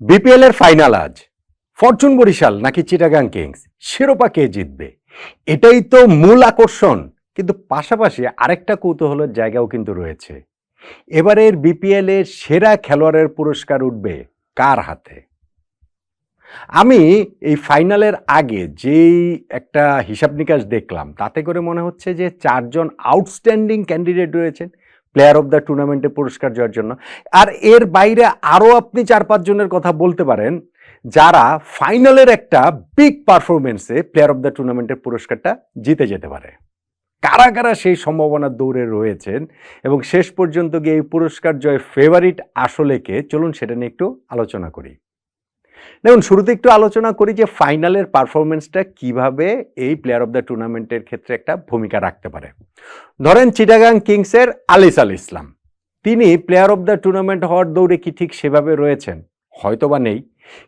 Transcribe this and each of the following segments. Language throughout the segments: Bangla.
বিপিএল এর ফাইনাল আজ। ফরচুন বরিশাল নাকি চিটাগাং কিংস? শিরোপা কে জিতবে? এটাই তো মূল আকর্ষণ। কিন্তু পাশাপাশি আরেকটা কৌতূহলের জায়গাও কিন্তু রয়েছে। এবারের বিপিএল এর সেরা খেলোয়াড়ের পুরস্কার উঠবে কার হাতে? আমি এই ফাইনালের আগে যেই একটা হিসাব নিকাশ দেখলাম, তাতে করে মনে হচ্ছে যে চারজন আউটস্ট্যান্ডিং ক্যান্ডিডেট রয়েছেন। প্লেয়ার অফ দ্য টুর্নামেন্টে পুরস্কার জয়ের জন্য। আর এর বাইরে আরও আপনি চার পাঁচজনের কথা বলতে পারেন, যারা ফাইনালের একটা বিগ পারফরমেন্সে প্লেয়ার অফ দ্য টুর্নামেন্টের পুরস্কারটা জিতে যেতে পারে। কারা কারা সেই সম্ভাবনা দৌড়ে রয়েছেন এবং শেষ পর্যন্ত গিয়ে এই পুরস্কার জয় ফেভারিট আসলে কে? চলুন সেটা নিয়ে একটু আলোচনা করি। দেখুন, শুরুতে একটু আলোচনা করি যে ফাইনালের পারফরমেন্সটা কীভাবে এই প্লেয়ার অফ দ্য টুর্নামেন্টের ক্ষেত্রে একটা ভূমিকা রাখতে পারে। ধরেন চিটাগাং কিংসের আলিস আল ইসলাম। তিনি প্লেয়ার অফ দ্য টুর্নামেন্ট হওয়ার দৌড়ে কি ঠিক সেভাবে রয়েছেন? হয়তো বা নেই।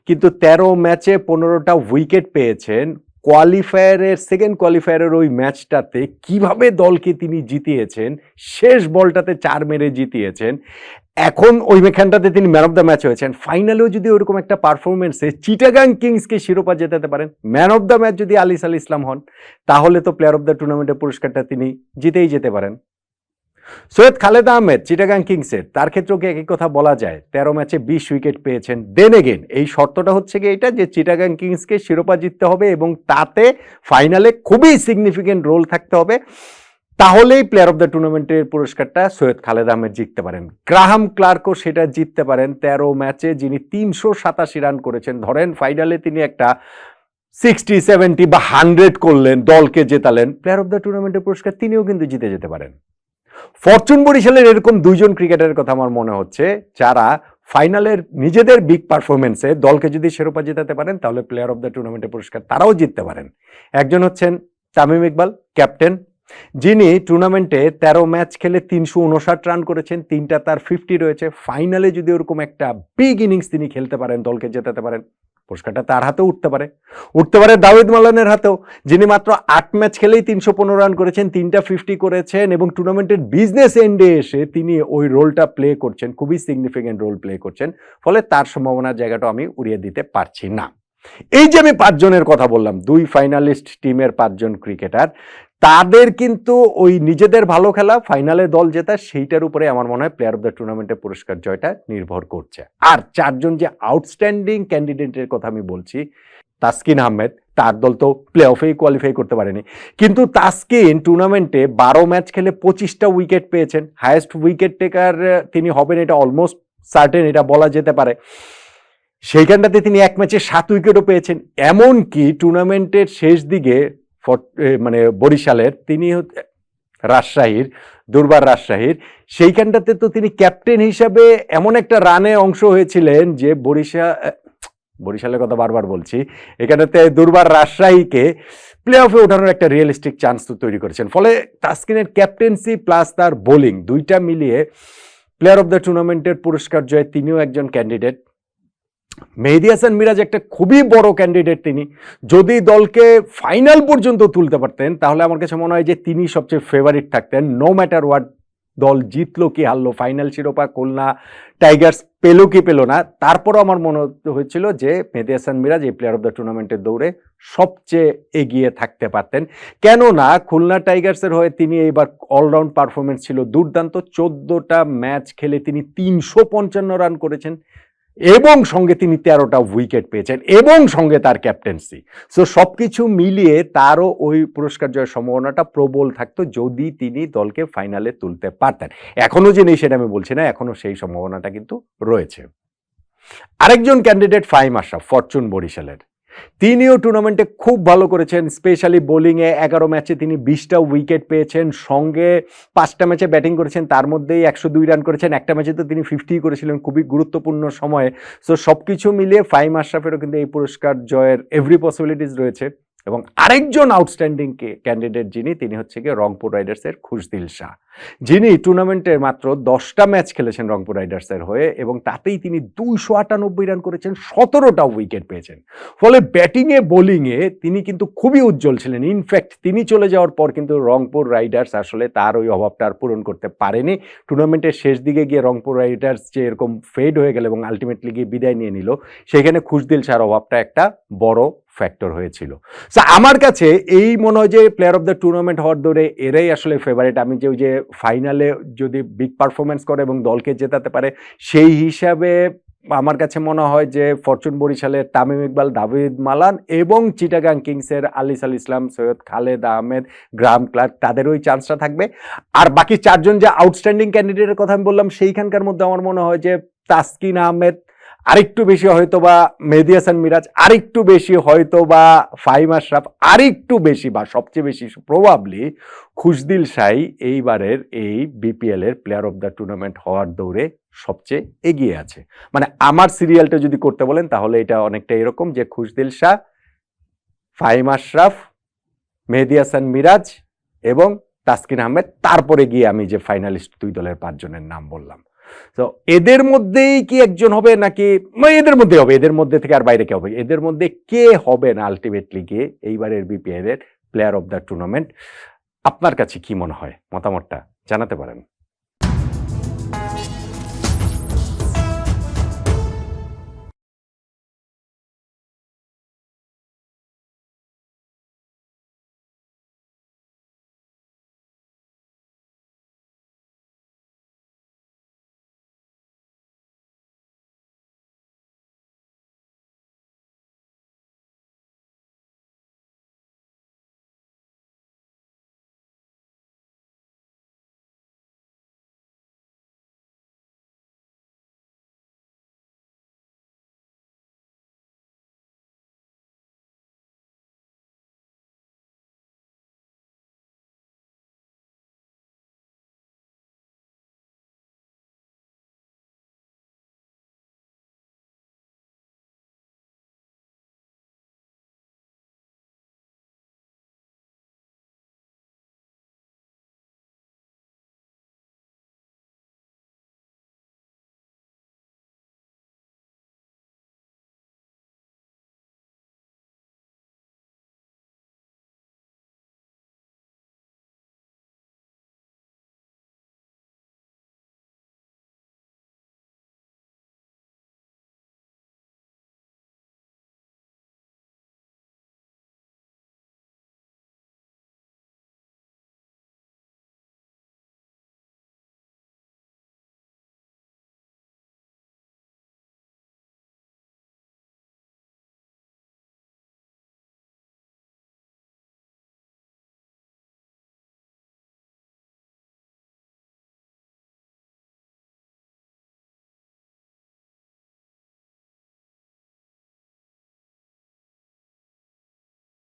কিন্তু তেরো ম্যাচে পনেরোটা উইকেট পেয়েছেন। কোয়ালিফায়ারের সেকেন্ড কোয়ালিফায়ারের ওই ম্যাচটাতে কীভাবে দলকে তিনি জিতিয়েছেন? শেষ বলটাতে চার মেরে জিতিয়েছেন। এখন ওই মেখানটাতে তিনি ম্যান অফ দ্য ম্যাচ হয়েছেন। ফাইনালেও যদি ওরকম একটা পারফরমেন্সে চিটাগাং কিংসকে শিরোপা জেতাতে পারেন ম্যান অফ দ্য ম্যাচ যদি আলিস আল ইসলাম হন, তাহলে তো প্লেয়ার অফ দ্য টুর্নামেন্টের পুরস্কারটা তিনি জিতেই যেতে পারেন। সৈয়দ খালেদ আহমেদ চিটাগাং কিংসের তার ক্ষেত্রেও কি একই কথা বলা যায়? তেরো ম্যাচে বিশ উইকেট পেয়েছেন। দেন এগেন এই শর্তটা হচ্ছে কি এটা যে চিটাগাং কিংসকে শিরোপা জিততে হবে এবং তাতে ফাইনালে খুবই সিগনিফিকেন্ট রোল থাকতে হবে। তাহলেই প্লেয়ার অফ দ্য টুর্নামেন্টের পুরস্কারটা সৈয়দ খালেদ আহমেদ জিততে পারেন। গ্রাহাম ক্লার্কও সেটা জিততে পারেন। তেরো ম্যাচে যিনি তিনশো সাতাশি রান করেছেন, ধরেন ফাইনালে তিনি একটা সিক্সটি সেভেন্টি বা হান্ড্রেড করলেন, দলকে জেতালেন। প্লেয়ার অফ দ্য টুর্নামেন্টের পুরস্কার তিনিও কিন্তু জিতে যেতে পারেন। ফরচুন বরিশালের এরকম দুইজন ক্রিকেটারের কথা আমার মনে হচ্ছে, যারা ফাইনালের নিজেদের বিগ পারফরমেন্সে দলকে যদি শিরোপা জেতাতে পারেন, তাহলে প্লেয়ার অফ দ্য টুর্নামেন্টের পুরস্কার তারাও জিততে পারেন। একজন হচ্ছেন তামিম ইকবাল ক্যাপ্টেন যিনি টুর্নামেন্টে তেরো ম্যাচ খেলে তিনশো উনষাট রান করেছেন, তিনটা তার ফিফটি রয়েছে। ফাইনালে যদি ওরকম একটা বিগ ইনিংস তিনি খেলতে পারেন, দলকে জেতাতে পারেন, পুরস্কারটা তার হাতেও উঠতে পারে। উঠতে পারে দাউদ মালানের হাতেও, যিনি মাত্র আট ম্যাচ খেলেই তিনশো পনেরো রান করেছেন, তিনটা ফিফটি করেছেন এবং টুর্নামেন্টের বিজনেস এন্ডে এসে তিনি ওই রোলটা প্লে করছেন, খুবই সিগনিফিকেন্ট রোল প্লে করছেন। ফলে তার সম্ভাবনার জায়গাটা আমি উড়িয়ে দিতে পারছি না। এই যে আমি পাঁচজনের কথা বললাম, দুই ফাইনালিস্ট টিমের পাঁচজন ক্রিকেটার তাদের কিন্তু ওই নিজেদের ভালো খেলা ফাইনালে দল জেতা, সেইটার উপরে আমার মনে হয় প্লেয়ার অফ দ্য টুর্নামেন্টের পুরস্কার জয়টা নির্ভর করছে। আর চারজন যে আউটস্ট্যান্ডিং ক্যান্ডিডেটের কথা আমি বলছি, তাসকিন আহমেদ, তার দল তো প্লে অফেই কোয়ালিফাই করতে পারেনি। কিন্তু তাসকিন টুর্নামেন্টে বারো ম্যাচ খেলে পঁচিশটা উইকেট পেয়েছেন। হায়েস্ট উইকেট টেকার তিনি হবেন এটা অলমোস্ট সার্টেন এটা বলা যেতে পারে। সেইখানটাতে তিনি এক ম্যাচে সাত উইকেটও পেয়েছেন। এমনকি টুর্নামেন্টের শেষ দিকে মানে বরিশালের, তিনি রাজশাহীর, দুর্বার রাজশাহীর। সেইখানটাতে তো তিনি ক্যাপ্টেন হিসাবে এমন একটা রানে অংশ হয়েছিলেন যে বরিশা বরিশালের কথা বারবার বলছি, এখানেতে দুর্বার রাজশাহীকে প্লে অফে ওঠানোর একটা রিয়েলিস্টিক চান্স তো তৈরি করেছেন। ফলে তাসকিনের ক্যাপ্টেন্সি প্লাস তার বোলিং দুইটা মিলিয়ে প্লেয়ার অফ দ্য টুর্নামেন্টের পুরস্কার জয় তিনিও একজন ক্যান্ডিডেট মেহেদি হাসান মিরাজ একটা খুবই বড় ক্যান্ডিডেট তিনি। যদি দলকে ফাইনাল পর্যন্ত তুলতে পারতেন, তাহলে আমার কাছে মনে হয় যে তিনি সবচেয়ে ফেভারিট থাকতেন। নো ম্যাটার হোয়াট দল জিতলো কি, হারলো ফাইনাল শিরোপা, খুলনা টাইগার্স পেল কি পেল না, তারপরও আমার মনে হয়েছিল যে মেহেদি হাসান মিরাজ এই প্লেয়ার অফ দ্য টুর্নামেন্টের দৌড়ে সবচেয়ে এগিয়ে থাকতে পারতেন। কেননা খুলনা টাইগার্সের হয়ে তিনি এইবার অলরাউন্ড পারফরমেন্স ছিল দুর্দান্ত। চোদ্দোটা ম্যাচ খেলে তিনি তিনশো পঞ্চান্ন রান করেছেন। এবং সঙ্গে তিনি তেরোটা উইকেট পেয়েছেন, এবং সঙ্গে তার ক্যাপ্টেন্সি সো সব কিছু মিলিয়ে তারও ওই পুরস্কার জয়ের সম্ভাবনাটা প্রবল থাকতো যদি তিনি দলকে ফাইনালে তুলতে পারতেন। এখনও যে নেই সেটা আমি বলছি না এখনও সেই সম্ভাবনাটা কিন্তু রয়েছে। আরেকজন ক্যান্ডিডেট ফাইম আশরাফ, ফরচুন বরিশালের। তিনিও টুর্নামেন্টে খুব ভালো করেছেন, স্পেশালি বোলিংয়ে এগারো ম্যাচে তিনি বিশটা উইকেট পেয়েছেন, সঙ্গে পাঁচটা ম্যাচে ব্যাটিং করেছেন, তার মধ্যেই একশো দুই রান করেছেন, একটা ম্যাচে তো তিনি ফিফটি করেছিলেন, খুবই গুরুত্বপূর্ণ সময়ে। সো সব কিছু মিলিয়ে ফাইম আশরাফেরও কিন্তু এই পুরস্কার জয়ের এভরি পসিবিলিটিস রয়েছে। এবং আরেকজন আউটস্ট্যান্ডিং ক্যান্ডিডেট যিনি, তিনি হচ্ছে গিয়ে রংপুর রাইডার্সের খুশদিল শাহ। যিনি টুর্নামেন্টের মাত্র দশটা ম্যাচ খেলেছেন রংপুর রাইডার্সের হয়ে এবং তাতেই তিনি দুইশো আটানব্বই রান করেছেন, সতেরোটা উইকেট পেয়েছেন। ফলে ব্যাটিংয়ে বোলিংয়ে তিনি কিন্তু খুবই উজ্জ্বল ছিলেন। ইনফ্যাক্ট তিনি চলে যাওয়ার পর কিন্তু রংপুর রাইডার্স আসলে তার ওই অভাবটা আর পূরণ করতে পারেনি। টুর্নামেন্টের শেষ দিকে গিয়ে রংপুর রাইডার্স যে এরকম ফেড হয়ে গেল এবং আলটিমেটলি গিয়ে বিদায় নিয়ে নিল, সেখানে খুশদিল শাহর অভাবটা একটা বড় ফ্যাক্টর হয়েছিল। সো আমার কাছে এই মনে হয় যে প্লেয়ার অফ দ্য টুর্নামেন্ট হওয়ার দৌড়ে এরাই আসলে ফেভারিট আমি যে যে ফাইনালে যদি বিগ পারফরমেন্স করে এবং দলকে জেতাতে পারে, সেই হিসাবে আমার কাছে মনে হয় যে ফরচুন বরিশালের তামিম ইকবাল, দাভিদ মালান এবং চিটাগাং কিংসের আলিস আল ইসলাম, সৈয়দ খালেদ আহমেদ গ্রাম ক্লার্ক, তাদের ওই চান্সটা থাকবে। আর বাকি চারজন যে আউটস্ট্যান্ডিং ক্যান্ডিডেটের কথা আমি বললাম, সেইখানকার মধ্যে আমার মনে হয় যে তাসকিন আহমেদ আরেকটু বেশি হয়তো বা মেহেদি হাসান মিরাজ, আরেকটু বেশি হয়তো বা ফাইম আশরাফ, আরেকটু বেশি বা সবচেয়ে বেশি প্রবাবলি খুশদিল সাই এইবারের এই বিপিএল এর প্লেয়ার অফ দ্য টুর্নামেন্ট হওয়ার দৌড়ে সবচেয়ে এগিয়ে আছে। মানে আমার সিরিয়ালটা যদি করতে বলেন, তাহলে এটা অনেকটা এরকম যে খুশদিল শাহ ফাইম আশরাফ, মেহেদি হাসান মিরাজ এবং তাসকিন আহমেদ, তারপরে গিয়ে আমি যে ফাইনালিস্ট দুই দলের পাঁচজনের নাম বললাম। তো এদের মধ্যেই কি একজন হবে নাকি মানে এদের মধ্যে হবে, এদের মধ্যে থেকে আর বাইরে কে হবে? এদের মধ্যে কে হবে না আলটিমেটলি গিয়ে এইবারের বিপিএল এর প্লেয়ার অফ দ্য টুর্নামেন্ট আপনার কাছে কি মনে হয়? মতামতটা জানাতে পারেন।